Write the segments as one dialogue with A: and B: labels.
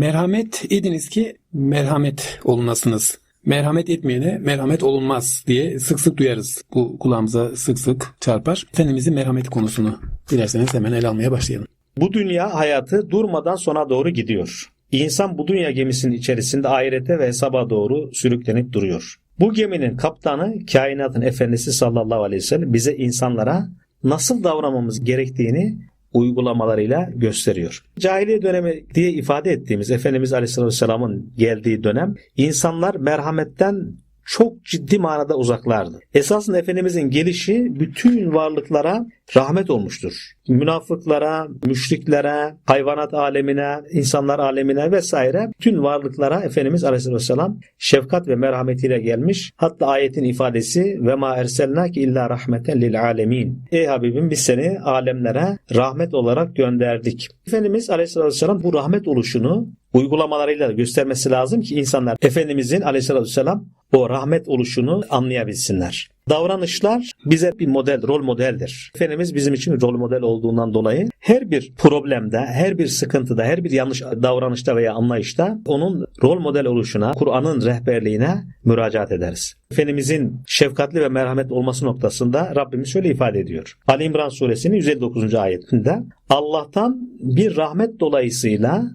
A: Merhamet ediniz ki merhamet olunasınız. Merhamet etmeyene merhamet olunmaz diye sık sık duyarız. Bu kulağımıza sık sık çarpar. Efendimizin merhamet konusunu dilerseniz hemen ele almaya başlayalım.
B: Bu dünya hayatı durmadan sona doğru gidiyor. İnsan bu dünya gemisinin içerisinde ahirete ve hesaba doğru sürüklenip duruyor. Bu geminin kaptanı kainatın efendisi sallallahu aleyhi ve sellem bize insanlara nasıl davranmamız gerektiğini uygulamalarıyla gösteriyor. Cahiliye dönemi diye ifade ettiğimiz Efendimiz Aleyhisselatü Vesselam'ın geldiği dönem insanlar merhametten çok ciddi manada uzaklardı. Esasında Efendimizin gelişi bütün varlıklara rahmet olmuştur. Münafıklara, müşriklere, hayvanat alemine, insanlar alemine vesaire bütün varlıklara Efendimiz Aleyhisselam şefkat ve merhametiyle gelmiş. Hatta ayetin ifadesi ve ma erselnake illa rahmeten lil alemin. Ey Habibim biz seni alemlere rahmet olarak gönderdik. Efendimiz Aleyhisselam bu rahmet oluşunu uygulamalarıyla göstermesi lazım ki insanlar Efendimizin Aleyhisselatü Vesselam o rahmet oluşunu anlayabilsinler. Davranışlar bize bir model, rol modeldir. Efendimiz bizim için rol model olduğundan dolayı her bir problemde, her bir sıkıntıda, her bir yanlış davranışta veya anlayışta onun rol model oluşuna, Kur'an'ın rehberliğine müracaat ederiz. Efendimizin şefkatli ve merhamet olması noktasında Rabbimiz şöyle ifade ediyor. Ali İmran suresinin 159. ayetinde Allah'tan bir rahmet dolayısıyla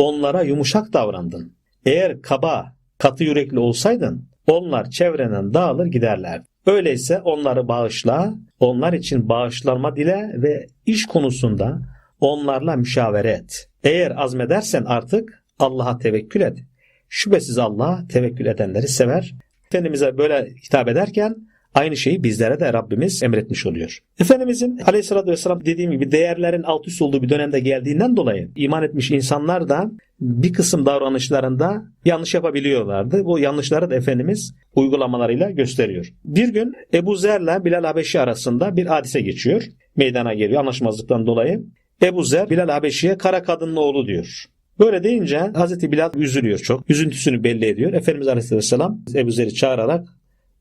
B: onlara yumuşak davrandın. Eğer kaba, katı yürekli olsaydın onlar çevrenen dağılır giderlerdi. Öyleyse onları bağışla, onlar için bağışlanma dile ve iş konusunda onlarla müşavere et. Eğer azmedersen artık Allah'a tevekkül et. Şüphesiz Allah tevekkül edenleri sever. Efendimiz'e böyle hitap ederken aynı şeyi bizlere de Rabbimiz emretmiş oluyor. Efendimizin aleyhissalatü vesselam dediğim gibi değerlerin alt üst olduğu bir dönemde geldiğinden dolayı iman etmiş insanlar da bir kısım davranışlarında yanlış yapabiliyorlardı. Bu yanlışları da Efendimiz uygulamalarıyla gösteriyor. Bir gün Ebu Zer'le Bilal Habeşi arasında bir hadise geçiyor. Meydana geliyor anlaşmazlıktan dolayı. Ebu Zer Bilal Habeşi'ye kara kadının oğlu diyor. Böyle deyince Hazreti Bilal üzülüyor çok. Üzüntüsünü belli ediyor. Efendimiz Aleyhisselam Ebu Zer'i çağırarak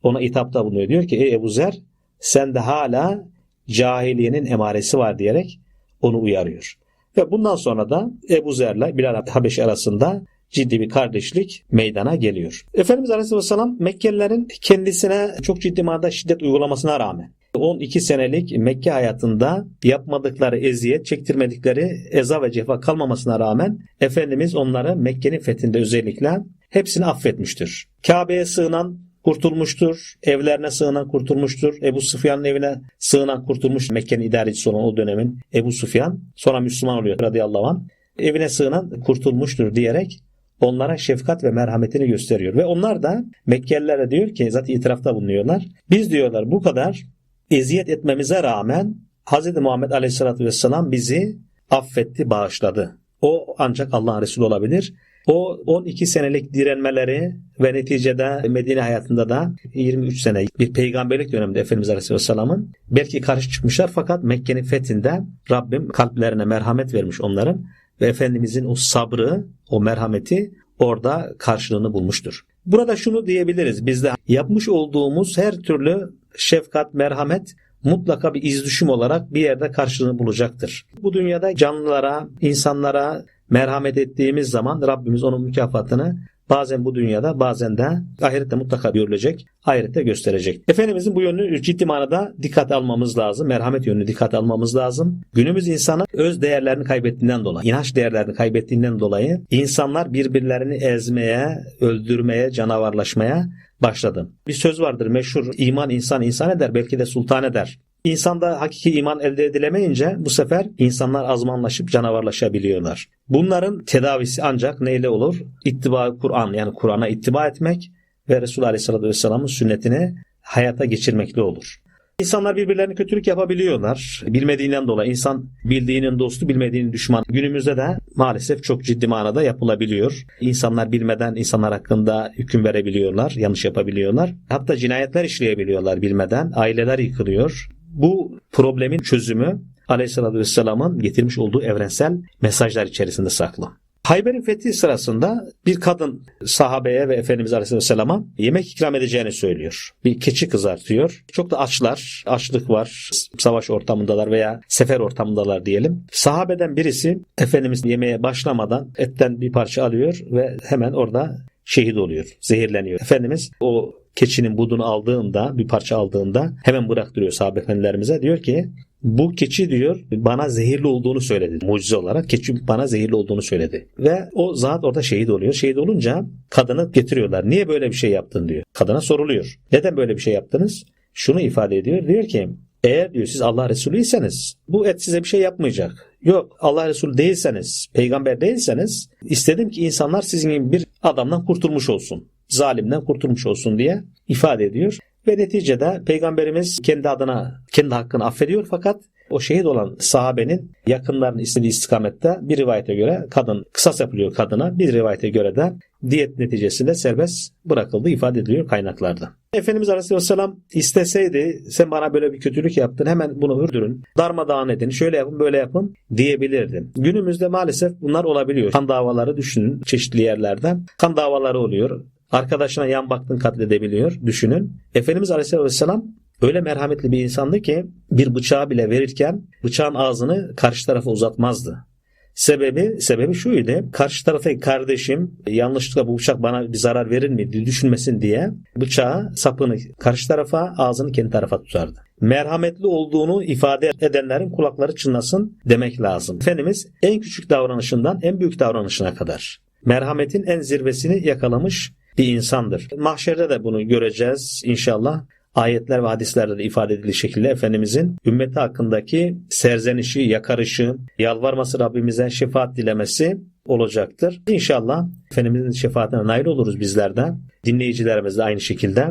B: ona hitapta bulunuyor. Diyor ki ey Ebu Zer sende hala cahiliyenin emaresi var diyerek onu uyarıyor. Ve bundan sonra da Ebu Zer'le Bilal Habeşi arasında ciddi bir kardeşlik meydana geliyor. Efendimiz Aleyhisselam Mekkelilerin kendisine çok ciddi manada şiddet uygulamasına rağmen 12 senelik Mekke hayatında yapmadıkları eziyet, çektirmedikleri eza ve cefa kalmamasına rağmen Efendimiz onları Mekke'nin fethinde özellikle hepsini affetmiştir. Kabe'ye sığınan kurtulmuştur. Evlerine sığınan kurtulmuştur. Ebu Sufyan'ın evine sığınan kurtulmuş. Mekke'nin idarecisi olan o dönemin Ebu Sufyan. Sonra Müslüman oluyor radıyallahu anh. Evine sığınan kurtulmuştur diyerek onlara şefkat ve merhametini gösteriyor. Ve onlar da Mekkelilere diyor ki zaten itirafta bulunuyorlar. Biz diyorlar bu kadar eziyet etmemize rağmen Hz. Muhammed Aleyhisselatü Vesselam bizi affetti, bağışladı. O ancak Allah'ın Resulü olabilir. O 12 senelik direnmeleri ve neticede Medine hayatında da 23 sene bir peygamberlik döneminde Efendimiz Aleyhisselam'ın belki karşı çıkmışlar fakat Mekke'nin fethinde Rabbim kalplerine merhamet vermiş onların ve Efendimizin o sabrı, o merhameti orada karşılığını bulmuştur. Burada şunu diyebiliriz. Bizde yapmış olduğumuz her türlü şefkat, merhamet mutlaka bir izdüşüm olarak bir yerde karşılığını bulacaktır. Bu dünyada canlılara, insanlara merhamet ettiğimiz zaman Rabbimiz onun mükafatını bazen bu dünyada bazen de ahirette mutlaka görülecek, ahirette gösterecek. Efendimizin bu yönünü ciddi manada dikkat almamız lazım. Merhamet yönünü dikkat almamız lazım. Günümüz insanı öz değerlerini kaybettiğinden dolayı, inanç değerlerini kaybettiğinden dolayı insanlar birbirlerini ezmeye, öldürmeye, canavarlaşmaya başladı. Bir söz vardır meşhur iman insan insan eder belki de sultan eder. İnsanda hakiki iman elde edilemeyince bu sefer insanlar azmanlaşıp canavarlaşabiliyorlar. Bunların tedavisi ancak neyle olur? İttiba Kur'an yani Kur'an'a ittiba etmek ve Resulü Aleyhisselatü Vesselam'ın sünnetini hayata geçirmekle olur. İnsanlar birbirlerine kötülük yapabiliyorlar. Bilmediğinden dolayı insan bildiğinin dostu bilmediğinin düşmanı. Günümüzde de maalesef çok ciddi manada yapılabiliyor. İnsanlar bilmeden insanlar hakkında hüküm verebiliyorlar, yanlış yapabiliyorlar. Hatta cinayetler işleyebiliyorlar bilmeden. Aileler yıkılıyor. Bu problemin çözümü Aleyhisselatü Vesselam'ın getirmiş olduğu evrensel mesajlar içerisinde saklı. Hayber'in fethi sırasında bir kadın sahabeye ve Efendimiz Aleyhisselam'a yemek ikram edeceğini söylüyor. Bir keçi kızartıyor. Çok da açlar. Açlık var. Savaş ortamındalar veya sefer ortamındalar diyelim. Sahabeden birisi Efendimiz yemeğe başlamadan etten bir parça alıyor ve hemen orada şehit oluyor. Zehirleniyor. Efendimiz o keçinin budunu aldığında bir parça aldığında hemen bıraktırıyor sahabe efendilerimize. Diyor ki bu keçi diyor bana zehirli olduğunu söyledi. Mucize olarak keçi bana zehirli olduğunu söyledi. Ve o zat orada şehit oluyor. Şehit olunca kadını getiriyorlar. Niye böyle bir şey yaptın diyor. Kadına soruluyor. Neden böyle bir şey yaptınız? Şunu ifade ediyor. Diyor ki eğer diyor siz Allah Resulüyseniz bu et size bir şey yapmayacak. Yok Allah Resulü değilseniz, peygamber değilseniz istedim ki insanlar sizin bir adamdan kurtulmuş olsun. Zalimden kurtulmuş olsun diye ifade ediyor. Ve neticede peygamberimiz kendi adına kendi hakkını affediyor fakat o şehit olan sahabenin yakınlarının istediği istikamette bir rivayete göre kadın kısas yapılıyor kadına bir rivayete göre de diyet neticesinde serbest bırakıldığı ifade ediliyor kaynaklarda. Efendimiz Aleyhisselam isteseydi sen bana böyle bir kötülük yaptın hemen bunu öldürün darmadağın edin şöyle yapın böyle yapın diyebilirdim. Günümüzde maalesef bunlar olabiliyor. Kan davaları düşünün çeşitli yerlerden kan davaları oluyor. Arkadaşına yan baktın katledebiliyor. Düşünün. Efendimiz Aleyhisselam öyle merhametli bir insandı ki bir bıçağı bile verirken bıçağın ağzını karşı tarafa uzatmazdı. Sebebi sebebi şuydu. Karşı taraftaki kardeşim yanlışlıkla bu bıçak bana bir zarar verir mi diye düşünmesin diye bıçağı sapını karşı tarafa ağzını kendi tarafa tutardı. Merhametli olduğunu ifade edenlerin kulakları çınlasın demek lazım. Efendimiz en küçük davranışından en büyük davranışına kadar merhametin en zirvesini yakalamış bir insandır. Mahşerde de bunu göreceğiz inşallah. Ayetler ve hadislerde de ifade edildiği şekilde Efendimizin ümmeti hakkındaki serzenişi, yakarışı, yalvarması Rabbimize şefaat dilemesi olacaktır. İnşallah Efendimizin şefaatine nail oluruz bizler de. Dinleyicilerimiz de aynı şekilde.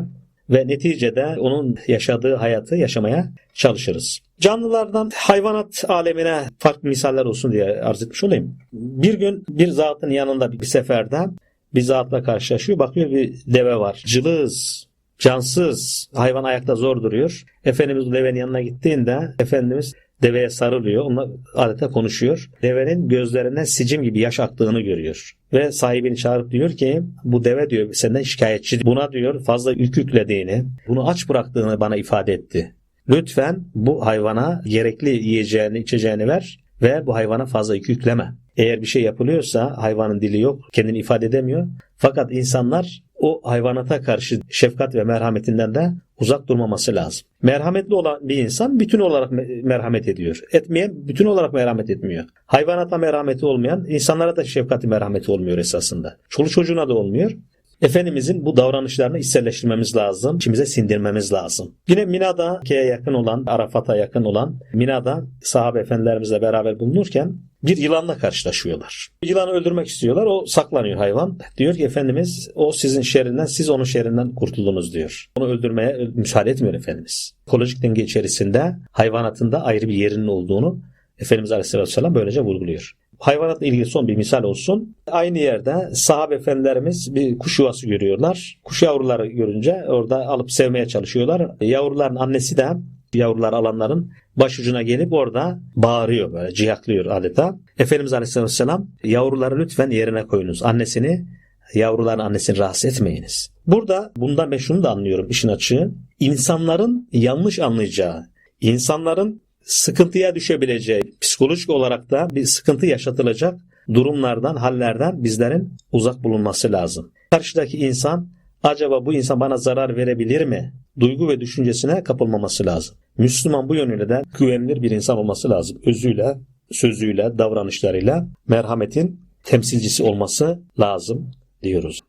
B: Ve neticede onun yaşadığı hayatı yaşamaya çalışırız. Canlılardan hayvanat alemine farklı misaller olsun diye arz etmiş olayım. Bir gün bir zatın yanında bir seferde bir zatla karşılaşıyor. Bakıyor bir deve var. Cılız, cansız. Hayvan ayakta zor duruyor. Efendimiz devenin yanına gittiğinde Efendimiz deveye sarılıyor. Onunla adeta konuşuyor. Devenin gözlerinden sicim gibi yaş aktığını görüyor. Ve sahibini çağırıp diyor ki bu deve diyor senden şikayetçi. Buna diyor fazla yük yüklediğini, bunu aç bıraktığını bana ifade etti. Lütfen bu hayvana gerekli yiyeceğini, içeceğini ver ve bu hayvana fazla yük yükleme. Eğer bir şey yapılıyorsa hayvanın dili yok, kendini ifade edemiyor. Fakat insanlar o hayvanata karşı şefkat ve merhametinden de uzak durmaması lazım. Merhametli olan bir insan bütün olarak me- merhamet ediyor. Etmeyen bütün olarak merhamet etmiyor. Hayvanata merhameti olmayan insanlara da şefkati merhameti olmuyor esasında. Çoluk çocuğuna da olmuyor. Efendimizin bu davranışlarını içselleştirmemiz lazım. içimize sindirmemiz lazım. Yine Mina'da'ya yakın olan, Arafat'a yakın olan Mina'da sahabe efendilerimizle beraber bulunurken bir yılanla karşılaşıyorlar. Yılanı öldürmek istiyorlar. O saklanıyor hayvan. Diyor ki Efendimiz o sizin şerrinden siz onun şerrinden kurtuldunuz diyor. Onu öldürmeye müsaade etmiyor Efendimiz. Ekolojik denge içerisinde hayvanatında ayrı bir yerinin olduğunu Efendimiz Aleyhisselatü Vesselam böylece vurguluyor. Hayvanatla ilgili son bir misal olsun. Aynı yerde sahabe efendilerimiz bir kuş yuvası görüyorlar. Kuş yavruları görünce orada alıp sevmeye çalışıyorlar. Yavruların annesi de yavrular alanların başucuna gelip orada bağırıyor böyle cihaklıyor adeta. Efendimiz Aleyhisselam yavruları lütfen yerine koyunuz. Annesini yavruların annesini rahatsız etmeyiniz. Burada bundan ben şunu da anlıyorum işin açığı. İnsanların yanlış anlayacağı, insanların sıkıntıya düşebileceği, psikolojik olarak da bir sıkıntı yaşatılacak durumlardan, hallerden bizlerin uzak bulunması lazım. Karşıdaki insan acaba bu insan bana zarar verebilir mi? Duygu ve düşüncesine kapılmaması lazım. Müslüman bu yönüyle de güvenilir bir insan olması lazım. Özüyle, sözüyle, davranışlarıyla merhametin temsilcisi olması lazım diyoruz.